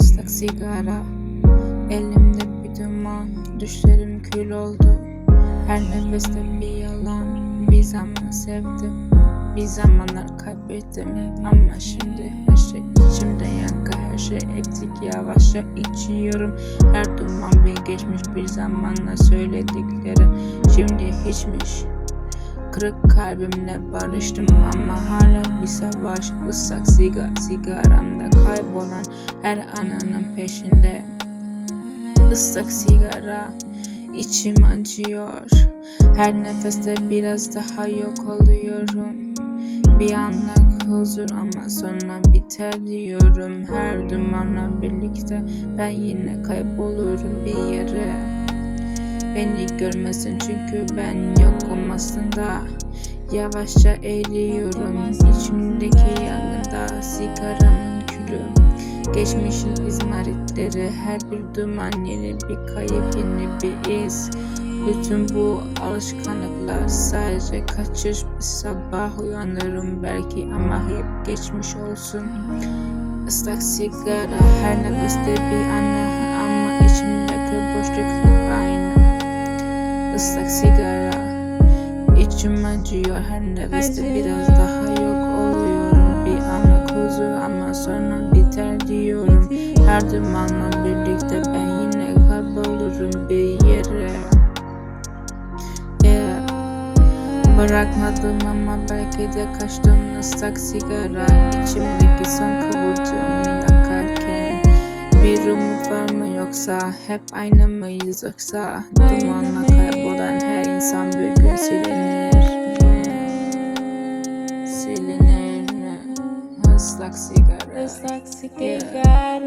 Islak sigara Elimde bir duman Düşlerim kül oldu. Her nefeste bir yalan Bir zaman sevdim. Bir zamanlar kaybettim Ama şimdi her şey içimde yankı Her şey eksik yavaşça içiyorum. Her duman bir geçmiş bir zamanla söylediklerim Şimdi hiçmiş. Kırık kalbimle barıştım ama hala bir savaş ıslak siga sigaramda kaybolan her ananın peşinde Islak sigara içim acıyor. Her nefeste biraz daha yok oluyorum. Bir anlık huzur ama sonra biter diyorum. Her dumanla birlikte ben yine kaybolurum bir yere. Beni görmesin çünkü ben yokum aslında Yavaşça eriyorum içimdeki yangında sigaramın külü Geçmişin izmaritleri her bir duman yeni bir kayıp yeni bir iz. Bütün bu alışkanlıklar sadece kaçış bir sabah uyanırım belki ama hep geçmiş olsun. Islak sigara her nefeste bir anı ama içimdeki boşluk aynı. Islak sigara İçim acıyor her nefeste biraz daha yok oluyorum. Bir anlık huzur ama sonra biter diyorum. Her dumanla birlikte ben yine kaybolurum bir yere. Yeah. Bırakmadım ama belki de kaçtım ıslak sigara İçimdeki son kıvılcımı yakarken. Bir umut var mı yoksa hep aynı mıyız? Yoksa Dumanla kaybolan her insan bir gün silinir Silinir Islak sigara Islak sigara